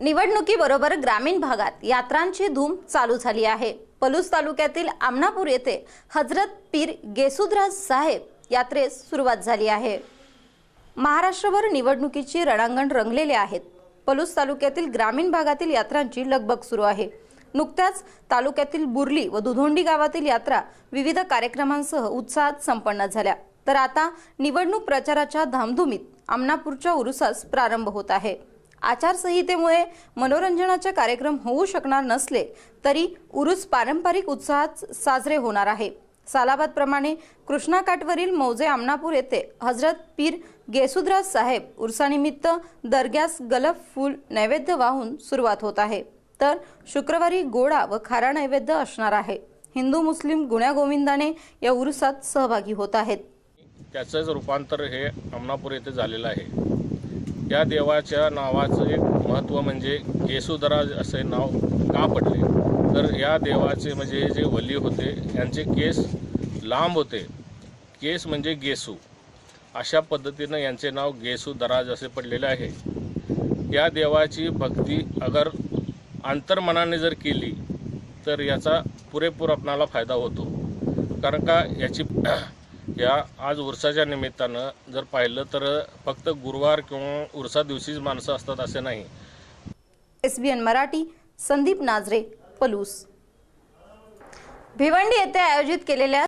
निवडणुकीबरोबर ग्रामीण भागात यात्रांची धूम चालू झाली आहे. पलूस तालुक्यातील आमनापूर येथे हजरत पीर गेसुदराज साहेब यात्रेस सुरुवात झाली आहे. महाराष्ट्रभर निवडणुकीची रणांगण रंगलेले आहेत. पलूस तालुक्यातील ग्रामीण भागातील यात्रांची लगबग सुरू आहे. नुकत्याच तालुक्यातील बुर्ली व दुधोंडी गावातील यात्रा विविध कार्यक्रमांसह उत्साहात संपन्न झाल्या. तर आता निवडणूक प्रचाराच्या धामधुमीत आमनापूरच्या उरुसास प्रारंभ होत आहे. आचारसंहितेमुळे मनोरंजनाचे कार्यक्रम होऊ शकणार नसले तरी उरुस पारंपरिक उत्साहात साजरे होणार आहे. सालाबादप्रमाणे कृष्णाकाठवरील मौजे आमनापूर येथे हजरत पीर गेसुदराज साहेब उर्सानिमित्त दर्ग्यास गलफ फूल नैवेद्य वाहून सुरुवात होत आहे. तर शुक्रवारी गोडा व खारा नैवेद्य असणार आहे. हिंदू मुस्लिम गुण्यागोविंदाने या उरुसात सहभागी होत आहेत. त्याचंच रूपांतर हे अमनापूर येथे झालेलं आहे. या देवाच्या नावाचं एक महत्त्व म्हणजे केसुदराज असे नाव का पडले? तर या देवाचे म्हणजे जे वली होते यांचे केस लांब होते. केस म्हणजे गेसू. अशा पद्धतीनं यांचे नाव गेसू दराज असे पडलेले आहे. या देवाची भक्ती अगर अंतर्मनाने जर केली तर याचा पुरेपूर आपणाला फायदा होतो. कारण का याची या आज उरसाच्या निमित्तानं जर पाहिलं तर फक्त गुरुवार किंवा उरसा दिवशीच माणसं असतात असे नाही. एसबीएन मराठी संदीप नाजरे पलूस. भिवंडी येथे आयोजित केलेल्या